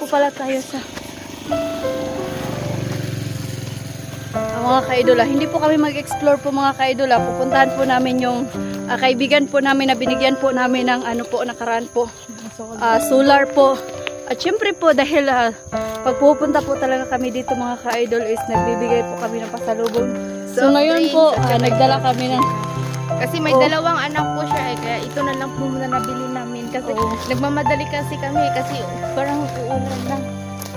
po pala tayo sa... Ah, mga ka-idol, ah, hindi po kami mag-explore po mga ka-idol. ah. Pupuntahan po namin yung ah, kaibigan po namin na binigyan po namin ng ano po, nakaraan po. Ah, solar po. At syempre po dahil ah, pag pupunta po talaga kami dito mga ka-idol is nagbibigay po kami ng pasalubong. So Soft ngayon po, ah, saka- nagdala kami ng Kasi may Oh. dalawang anak po siya eh, kaya ito na lang po muna nabili namin. Kasi Oo. nagmamadali kasi kami kasi parang uulan na.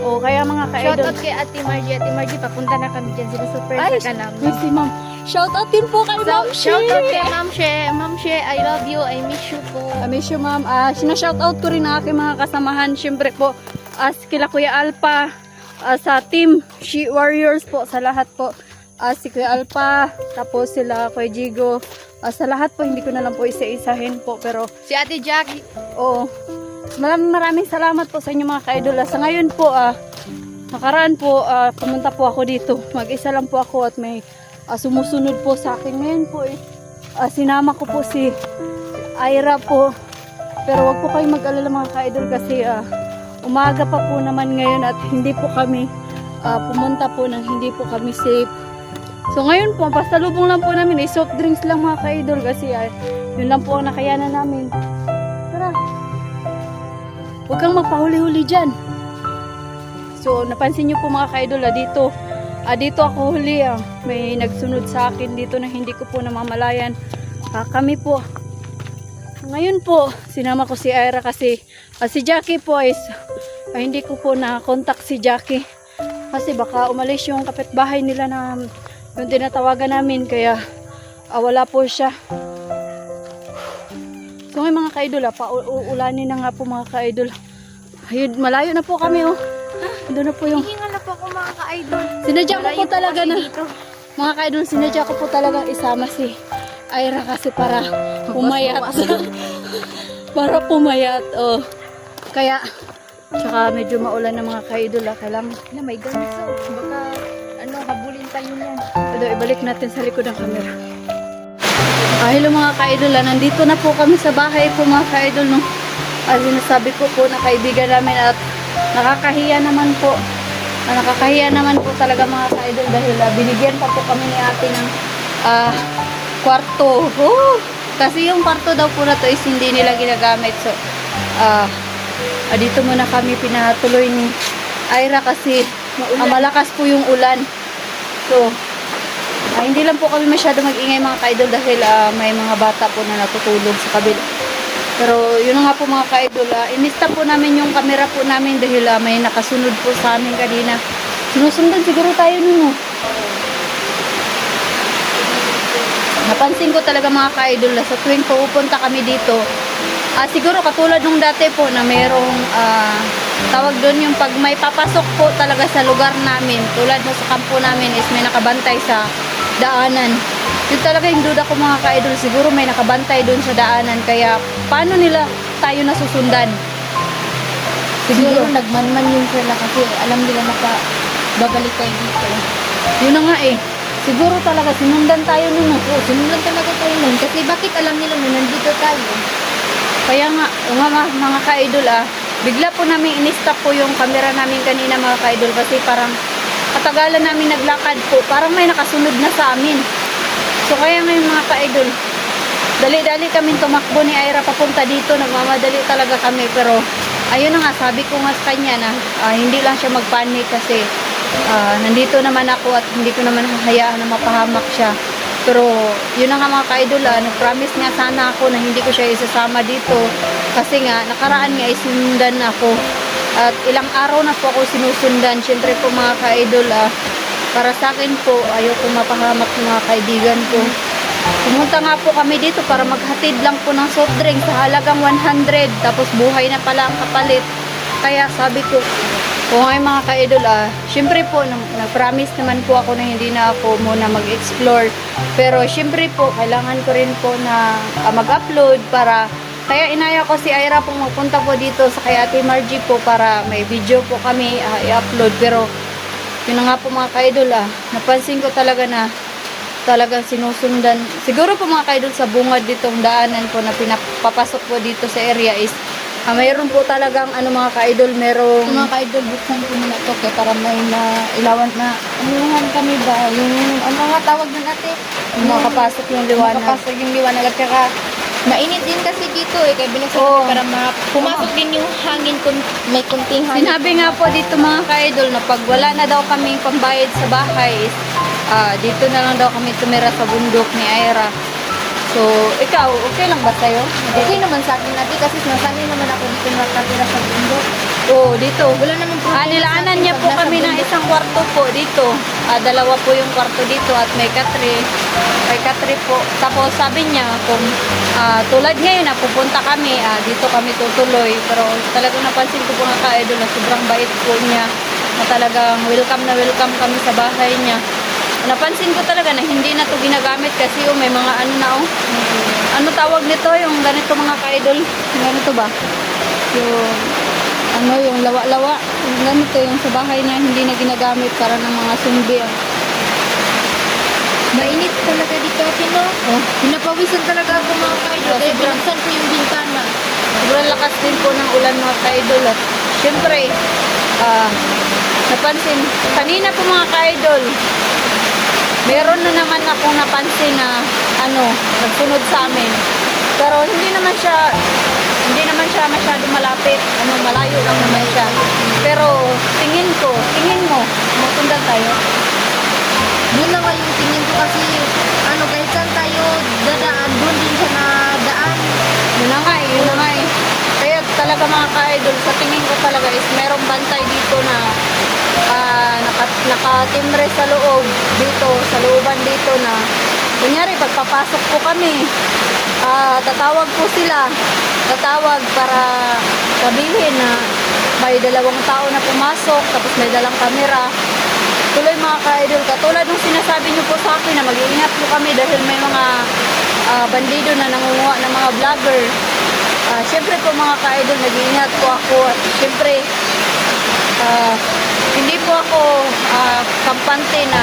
Oh, kaya mga ka-idol. Shoutout kay Ate Margie. Ate Margie, papunta na kami dyan. Sinusurpresa ka namin. Si ma'am. Shout out din po kay So, ma'am shoutout Shi. kay Ma'am She. Ma'am She, I love you. I miss you po. I miss you, ma'am. Ah, sinashout out ko rin ang aking mga kasamahan. Siyempre po, as kila Kuya Alpa, ah, sa team She Warriors po, sa lahat po. Ah, si Kuya Alpa, tapos sila Kuya Jigo. Ah, sa lahat po, hindi ko na lang po isa-isahin po. Pero, Si Ate Jackie. oo. Maraming maraming salamat po sa inyo mga ka-idol. Ah, Sa ngayon po, ah, nakaraan po, ah, pumunta po ako dito. Mag-isa lang po ako at may ah, sumusunod po sa akin. Ngayon po, eh, ah, sinama ko po si Ira po. Pero wag po kayong mag-alala mga ka-idol kasi ah, umaga pa po naman ngayon at hindi po kami ah, pumunta po nang hindi po kami safe. So ngayon po, pasalubong lang po namin, eh, soft drinks lang mga ka-idol kasi ah, yun lang po ang nakayanan namin. Tara. Huwag kang magpahuli-huli dyan. So, napansin nyo po mga ka-idol, ah, dito, ah, dito ako huli, ah. may nagsunod sa akin dito na hindi ko po namamalayan. Ah, kami po, ngayon po, sinama ko si Ira kasi ah, si Jackie po is, ah, hindi ko po na-contact si Jackie. Kasi baka umalis yung kapitbahay nila na yung tinatawagan namin, kaya ah, wala po siya. So ngayon mga ka-idol, ah, paulanin na nga po mga ka-idol. Ayun, malayo na po kami oh. Doon na po yung Hihinga na po ako mga ka-idol. Sinadya ko po talaga na dito. mga ka-idol, sinadya ko po talagang isama si Ira kasi para pumayat. para pumayat, oh. Kaya, tsaka medyo maulan na mga ka-idol, ah. Kailangan, Na may ganso. Tayo niyan. ito, ibalik natin sa likod ng camera. Ah, hello mga ka-idol, ah. nandito na po kami sa bahay po mga ka-idol, no. Ah, sinasabi ko po na kaibigan namin at nakakahiya naman po. Ah, nakakahiya naman po talaga mga ka-idol dahil ah, binigyan pa po kami ni ate ng ah, kwarto. Oh, kasi yung kwarto daw po na to is hindi nila ginagamit. So, ah, ah, dito muna kami pinatuloy ni Ira kasi ah, malakas po yung ulan. So, ah, hindi lang po kami masyado mag-ingay mga ka-idol dahil ah, may mga bata po na natutulog sa kabila. Pero yun nga po mga ka-idol, ah, inista po namin yung camera po namin dahil ah, may nakasunod po sa amin kanina. Sinusundan siguro tayo nun oh. Napansin ko talaga mga ka-idol sa tuwing pupunta kami dito, ah, siguro katulad nung dati po na mayroong ah, tawag doon yung pag may papasok po talaga sa lugar namin, tulad no sa kampo namin is may nakabantay sa daanan. Yun talaga yung duda ko mga ka-idol, siguro may nakabantay doon sa daanan, kaya paano nila tayo nasusundan? Siguro nagmanman yun sila kasi alam nila maka babalik tayo dito. Yun na nga eh. Siguro talaga sinundan tayo nun. oh. Sinunod talaga tayo nun. Kasi bakit alam nila na nandito tayo? Kaya nga, nga mga, mga ka-idol ah, bigla po namin in-stop po yung camera namin kanina mga ka-idol kasi parang katagalan namin naglakad po, parang may nakasunod na sa amin. So kaya ngayon mga ka-idol, dali-dali kami tumakbo ni Ira papunta dito, nagmamadali talaga kami pero ayun na nga, sabi ko nga sa kanya na ah, hindi lang siya magpanik kasi ah, nandito naman ako at hindi ko naman hahayaan na mapahamak siya. Pero yun na nga mga ka-idol, ah, nag-promise nga sana ako na hindi ko siya isasama dito kasi nga nakaraan nga isundan ako at ilang araw na po ako sinusundan. Siyempre po mga ka-idol, ah, para sa akin po, ayoko mapahamak mga kaibigan ko. Pumunta nga po kami dito para maghatid lang po ng soft drink sa halagang 100 tapos buhay na pala ang kapalit. Kaya sabi ko, kung ay mga ka-idol ah, syempre po, nag- nag-promise naman po ako na hindi na ako muna mag-explore. Pero syempre po, kailangan ko rin po na ah, mag-upload para, kaya inaya ko si Ira po magpunta po dito sa kay Ate Margie po para may video po kami ah, i-upload. Pero yun nga po mga ka-idol ah, napansin ko talaga na talagang sinusundan. Siguro po mga kaidol sa bungad ditong daanan po na pinapapasok po dito sa area is Ah, mayroon po talagang ano mga ka-idol, merong Yung mga ka-idol, buksan ko muna to kaya para may na ilawan na anuhan kami ba? Yung ano nga tawag nun ate? makapasok yung liwanag. Makapasok yung liwanag at saka mainit din kasi dito eh. Kaya binuksan Oo. ko para ma- pumasok din yung hangin kung may kunting hangin. Sinabi nga po dito mga ka-idol na pag wala na daw kaming pambayad sa bahay, ah, dito na lang daw kami tumira sa bundok ni Ira. So, ikaw, okay lang ba sa'yo? Okay naman sa akin natin kasi sinasanay naman ako dito nakatira sa bundok. Oo, dito. Wala naman Ah, nilaanan niya po kami ng isang kwarto po dito. Ah, dalawa po yung kwarto dito at may katri. May katri po. Tapos sabi niya kung ah, tulad ngayon na pupunta kami, ah, dito kami tutuloy. Pero talagang napansin ko po nga ka-idol na sobrang bait po niya. Na talagang welcome na welcome kami sa bahay niya. Napansin ko talaga na hindi na to ginagamit kasi oh, may mga ano na oh. Ano tawag nito? Yung ganito mga ka-idol? Ganito ba? Yung ano yung lawa-lawa. Yung ganito yung sa bahay niya hindi na ginagamit para ng mga sumbi. Mainit talaga dito ate no? Oh. Pinapawisan talaga ako mga ka-idol. Oh, Kaya sobrang- binuksan ko yung bintana. Sobrang lakas din po ng ulan mga ka-idol. At syempre, ah, napansin, kanina po mga ka-idol, meron na naman akong napansin na ano, nagsunod sa amin. Pero hindi naman siya, hindi naman siya masyado malapit. Ano, malayo lang naman siya. Pero tingin ko, tingin mo, matundan tayo. Doon na nga yung tingin ko kasi ano kahit saan tayo dadaan, doon din siya na talaga mga ka-idol, sa tingin ko talaga is merong bantay dito na ah, naka, nakatimbre sa loob dito, sa looban dito na kunyari pagpapasok po kami, ah, tatawag po sila, tatawag para sabihin na may dalawang tao na pumasok, tapos may dalang kamera. Tuloy mga ka-idol, katulad ng sinasabi niyo po sa akin na mag-iingat po kami dahil may mga ah, bandido na nangunguha ng mga vlogger. Ah, Siyempre po mga ka-idol, nag-iingat po ako at siyempre ah, hindi po ako ah, kampante na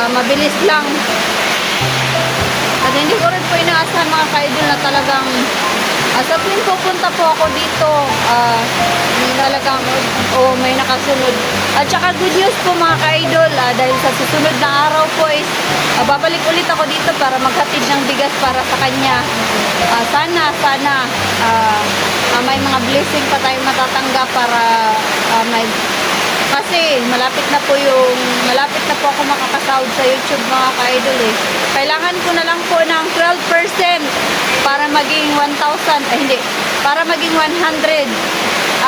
ah, mabilis lang. At hindi ko rin po inaasahan mga ka-idol na talagang ah, sa tuwing pupunta po ako dito, ah, may talagang o may nakasunod. At saka good news po mga ka-idol ah, dahil sa susunod na araw po is ah, babalik ulit ako dito para maghatid ng bigas para sa kanya. Ah, sana, sana ah, ah, may mga blessing pa tayong matatanggap para ah, may kasi malapit na po yung malapit na po ako makakasahod sa YouTube mga ka-idol eh. Kailangan ko na lang po ng 12% para maging 1,000 eh hindi, para maging 100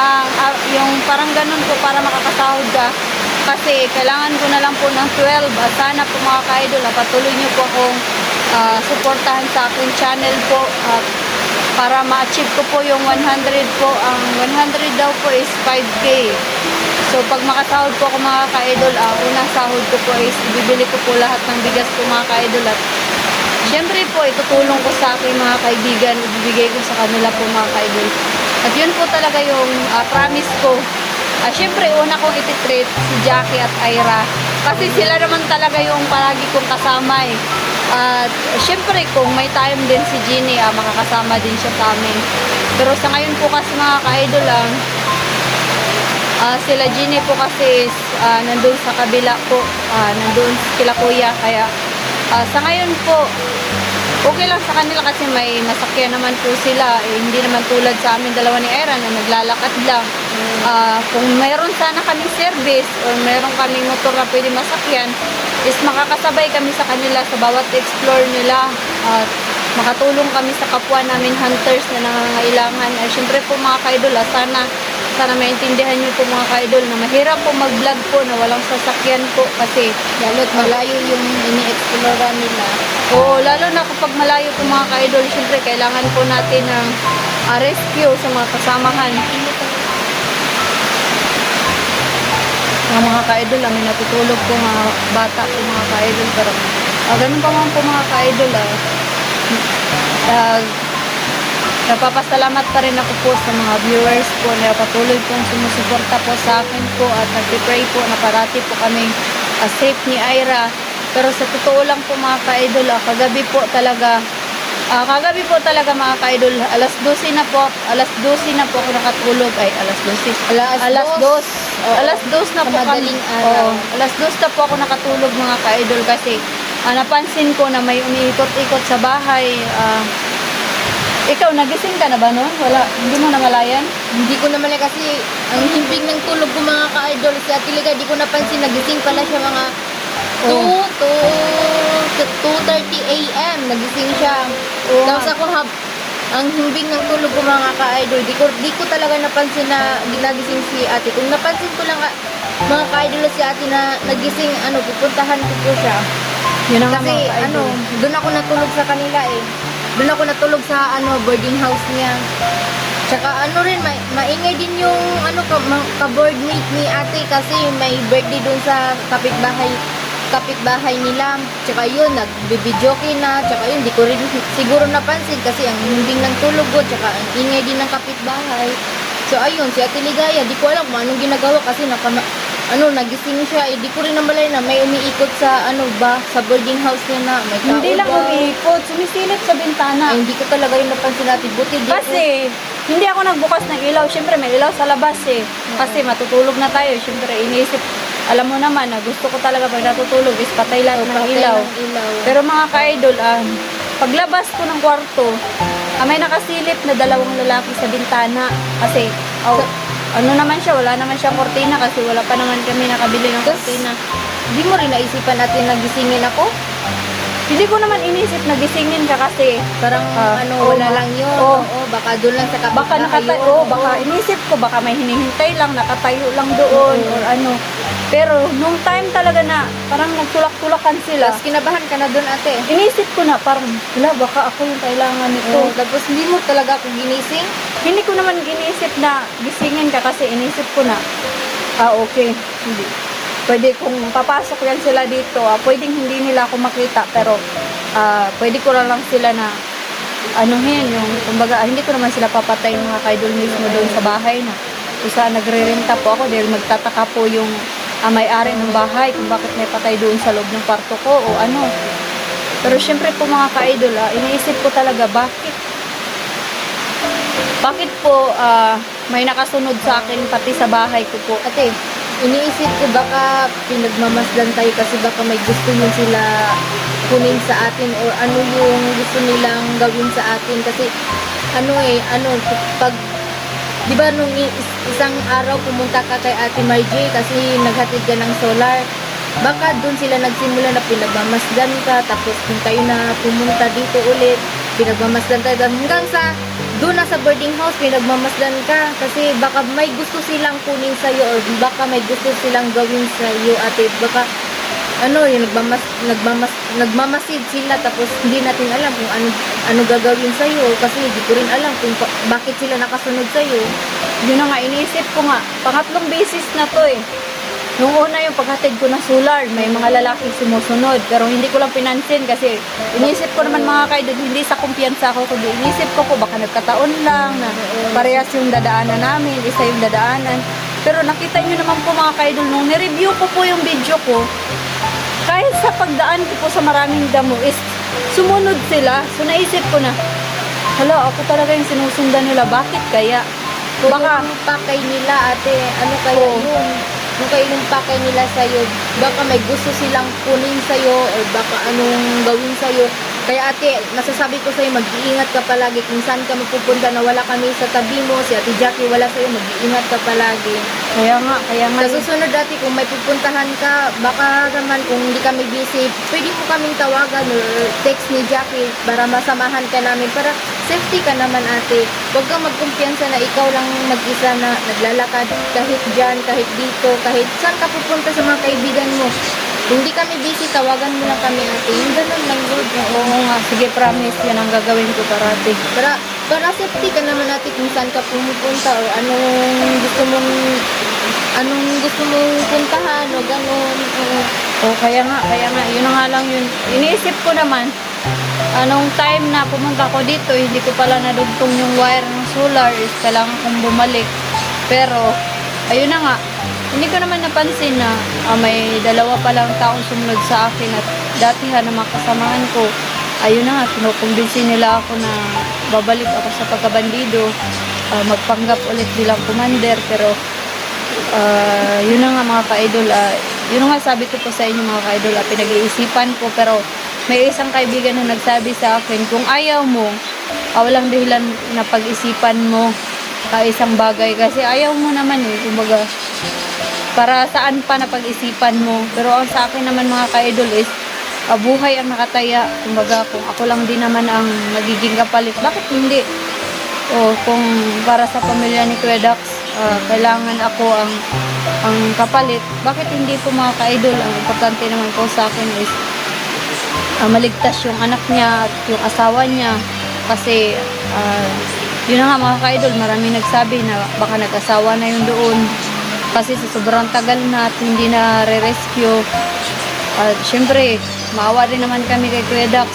ang ah, yung parang ganun po para makakasahod ka. Kasi kailangan ko na lang po ng 12. Ah, sana po mga ka-idol, ah, patuloy niyo po akong ah, suportahan sa aking channel po at para ma-achieve ko po yung 100 po. Ang 100 daw po is 5K. So pag makasahod po ako mga ka-idol, ang unang sahod ko po is ibibili ko po lahat ng bigas po mga ka-idol at syempre po itutulong ko sa aking mga kaibigan, ibibigay ko sa kanila po mga ka-idol. At yun po talaga yung ah, promise ko. Ah, syempre una kong ititreat si Jackie at Ira kasi sila naman talaga yung palagi kong kasama eh. At syempre kung may time din si Jeannie, ah, makakasama din siya sa amin. Pero sa ngayon po kasi mga ka-idol lang, Ah, sila Ginny po kasi is, ah, nandun sa kabila po, ah, nandun kila kuya. Kaya ah, sa ngayon po, okay lang sa kanila kasi may masakyan naman po sila. Eh, hindi naman tulad sa amin dalawa ni Era na naglalakad lang. Ah, kung mayroon sana kaming service or mayroon kaming motor na pwede masakyan, is makakasabay kami sa kanila sa bawat explore nila. At makatulong kami sa kapwa namin hunters na nangangailangan. Ay, syempre po mga kaidol, sana sana maintindihan niyo po mga kaidol na mahirap po mag-vlog po na walang sasakyan po kasi Lalo't malayo yung ini-explore nila. Oo, lalo na kapag malayo po mga ka-idol, syempre kailangan po natin ng ah, rescue sa mga kasamahan. Mga mga ka-idol, may natutulog po mga bata po mga ka-idol. Pero ah, ganun pa man po mga ka-idol. Ah, Ah, napapasalamat pa rin ako po sa mga viewers po na patuloy pong sumusuporta po sa akin po at nagpipray po na parati po kami safe ni Ira. Pero sa totoo lang po mga ka-idol, ah, kagabi po talaga Ah, kagabi po talaga mga ka-idol, alas 12 na po, alas 12 na po ako nakatulog. Ay, alas 12. Alas alas dos. 2. alas 2 na po kami. Oo, alas 2 na po ako nakatulog mga ka-idol kasi ah, napansin ko na may umiikot-ikot sa bahay. Ah, ikaw, nagising ka na ba noon? Wala, hindi mo namalayan? Hindi ko naman eh, kasi ang himbing ng tulog ko mga ka-idol si Ate Liga, di ko napansin, nagising pala siya mga 2 Oo. to 2.30 a.m. Nagising siya. Oo Tapos ako, hab, ang himbing ng tulog ko mga ka-idol, di ko, di ko talaga napansin na nagising si ate. Kung napansin ko lang ah, mga ka-idol si ate na nagising, ano, pupuntahan ko po siya. Yun ang Kasi mga ano, doon ako natulog sa kanila eh. Doon ako natulog sa ano boarding house niya. Tsaka ano rin, ma- maingay din yung ano ka, ma- ka-boardmate ni ate kasi may birthday doon sa kapitbahay kapitbahay nila. Tsaka yun, nagbibidyoke na. Tsaka yun, di ko rin siguro napansin kasi ang himbing ng tulog ko. Tsaka ang ingay din ng kapitbahay. So ayun, si Ate Ligaya, di ko alam kung anong ginagawa kasi naka, ano, nagising siya. Eh, di ko rin namalay na may umiikot sa ano ba, sa boarding house niya na may tao Hindi lang ba? umiikot, sumisilip sa bintana. Ay, hindi ko talaga rin napansin natin. Buti di Kasi, hindi ako nagbukas ng ilaw. Siyempre, may ilaw sa labas eh. Kasi matutulog na tayo. Siyempre, iniisip, alam mo naman na gusto ko talaga pag natutulog is patay lahat ng patay ilaw. ng ilaw. Pero mga ka-idol, ah, paglabas ko ng kwarto, ah, may nakasilip na dalawang lalaki sa bintana. Kasi, oh, ano naman siya, wala naman siyang kortina kasi wala pa naman kami nakabili ng kortina. Di mo rin naisipan natin na gisingin ako? Hindi ko naman inisip na gisingin ka kasi Parang Ah, ano, oo wala lang yun. Oo. Oo, baka doon lang sa kapitbahay baka nakatayo, yun. oh, baka inisip ko baka may hinihintay lang, nakatayo lang doon Oo. or ano. Pero nung time talaga na parang nagtulak-tulakan sila, Tapos kinabahan ka na doon ate. inisip ko na parang, wala, baka ako yung kailangan nito. Oo, tapos hindi mo talaga ako ginising. Hindi ko naman inisip na gisingin ka kasi inisip ko na, ah okay, hindi. Pwede kung papasok yan sila dito, ah, pwedeng hindi nila ako makita, pero ah, pwede ko lang sila na anuhin yung, kumbaga, ah, hindi ko naman sila papatay mga kaidol mismo doon sa bahay na saan nagre-renta po ako dahil magtataka po yung ah, may-ari ng bahay kung bakit may patay doon sa loob ng kwarto ko o ano. Pero syempre po mga ka-idol, ah, iniisip ko talaga bakit bakit po ah, may nakasunod sa akin pati sa bahay ko po? Ate, iniisip ko baka pinagmamasdan tayo kasi baka may gusto yun sila kunin sa atin or ano yung gusto nilang gawin sa atin kasi ano eh, ano, pag di ba nung isang araw pumunta ka kay Ate Margie kasi naghatid ka ng solar baka doon sila nagsimula na pinagmamasdan ka tapos kung kayo na pumunta dito ulit pinagmamasdan tayo hanggang sa doon na sa boarding house pinagmamasdan ka. Kasi baka may gusto silang kunin sa iyo or baka may gusto silang gawin sa iyo ate. Baka ano yung nagmamas nagmamas nagmamasid sila tapos hindi natin alam kung ano ano gagawin sa iyo kasi hindi ko rin alam kung bakit sila nakasunod sa iyo Yun na nga, iniisip ko nga, pangatlong beses na to eh. Nung una yung paghatid ko ng solar, may mga lalaking sumusunod. Pero hindi ko lang pinansin kasi inisip ko naman mga kaidol, hindi sa kumpiyansa ako, kundi inisip ko ko baka nagkataon lang na parehas yung dadaanan namin, isa yung dadaanan. Pero nakita nyo naman po mga kaidol, nung nireview ko po yung video ko, kahit sa pagdaan ko po sa maraming damo is sumunod sila. So naisip ko na, hala, ako talaga yung sinusundan nila. Bakit kaya? Baka, yung pakay nila ate ano kaya Oo. yun kung kayo yung pakay nila sa iyo baka may gusto silang kunin sa iyo or baka anong gawin sa iyo kaya ate masasabi ko sa iyo mag-iingat ka palagi kung saan ka mapupunta na wala kami sa tabi mo si ate Jackie wala sa iyo mag-iingat ka palagi kaya nga, kaya nga. Sa susunod dati, kung may pupuntahan ka, baka naman kung hindi kami busy, pwede mo kaming tawagan or text ni Jackie para masamahan ka namin para safety ka naman ate. Huwag kang magkumpiyansa na ikaw lang mag-isa na naglalakad kahit dyan, kahit dito, kahit saan ka pupunta sa mga kaibigan mo. Hindi kami busy, tawagan mo lang kami ate. Yung ganun lang, Lord. Oo nga, sige, promise, yan ang gagawin ko parati. Para, para safety ka naman ate kung saan ka pumupunta or anong gusto mong anong gusto mong puntahan o ganun. Oo. O kaya nga, kaya nga, yun nga lang yun. Iniisip ko naman, anong time na pumunta ko dito, hindi ko pala nadugtong yung wire ng solar, is kailangan kong bumalik. Pero, ayun na nga, hindi ko naman napansin na ah, may dalawa palang taong sumunod sa akin at datihan na mga kasamahan ko. ayun na nga, kinukumbinsi nila ako na babalik ako sa pagkabandido, ah, magpanggap ulit bilang commander, pero ah, yun na nga mga ka-idol, ah, yun nga sabi ko po sa inyo mga ka-idol, ah, pinag-iisipan ko, pero may isang kaibigan na nagsabi sa akin, kung ayaw mo, ah, walang dahilan na pag-isipan mo ka isang bagay, kasi ayaw mo naman eh, kumbaga, para saan pa na pag-isipan mo. Pero ang sa akin naman mga ka-idol is, ah, buhay ang nakataya. Kumbaga, kung ako lang din naman ang nagiging kapalit, bakit hindi? O kung para sa pamilya ni Kuya ah, kailangan ako ang ang kapalit, bakit hindi po mga ka-idol? Ang importante naman po sa akin is ah, maligtas yung anak niya at yung asawa niya. Kasi, ah, yun na nga mga ka-idol, marami nagsabi na baka nag-asawa na yun doon. Kasi sa sobrang tagal na at hindi na re-rescue. At syempre, maawa din naman kami kay Kuya Dax.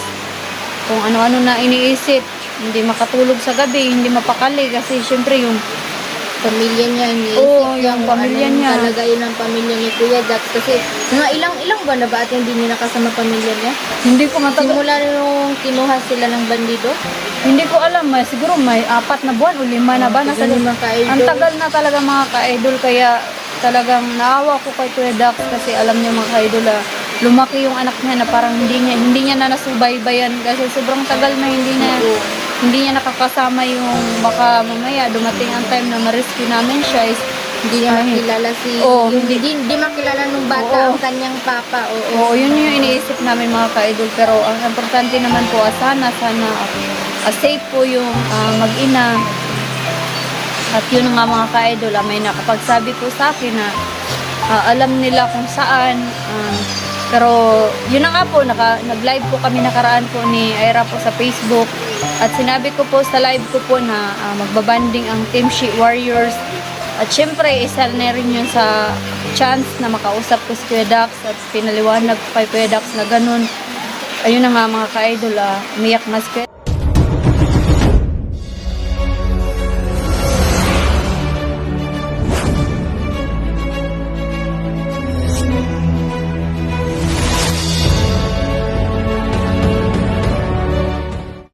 Kung ano-ano na iniisip, hindi makatulog sa gabi, hindi mapakali. Kasi syempre yung pamilya niya, iniisip Oo, niya yung kung pamilya niya. kalagayan ng pamilya ni Kuya Dax. Kasi mga ilang ilang buwan na ba at hindi niya nakasama pamilya niya? hindi ko matagal. Simula nung kinuha sila ng bandido? Hindi ko alam, may, siguro may apat na buwan o lima na ba? Nasa Tignan niyo, mga ka-idol. Ang tagal na talaga mga ka-idol kaya talagang naawa ko kay Kuya Dax kasi alam niyo mga ka-idol ah, lumaki yung anak niya na parang hindi niya hindi niya na nasubaybayan kasi sobrang tagal na hindi na Oo. Hindi niya nakakasama yung baka mamaya dumating ang time na ma-rescue namin siya is Hindi niya makilala si... Oo, yung, hindi- hindi, hindi makilala nung bata Oo. ang kanyang papa. Oo. Oo, yun yung iniisip namin mga ka-idol. Pero ang importante naman po, ah, sana, sana ah, safe po yung ah, mag-ina. At yun nga mga ka-idol, ah, may nakapagsabi po sa akin na ah, alam nila kung saan. ah, pero yun na nga po, naka, nag-live po kami nakaraan po ni Ira po sa Facebook. At sinabi ko po sa live ko po na ah, magbabanding ang Team She Warriors. At syempre, isa na rin yun sa chance na makausap ko si Kuya Dax at pinaliwanag kay Kuya Dax na ganun. Ayun na nga mga ka-idol, ah, umiyak na si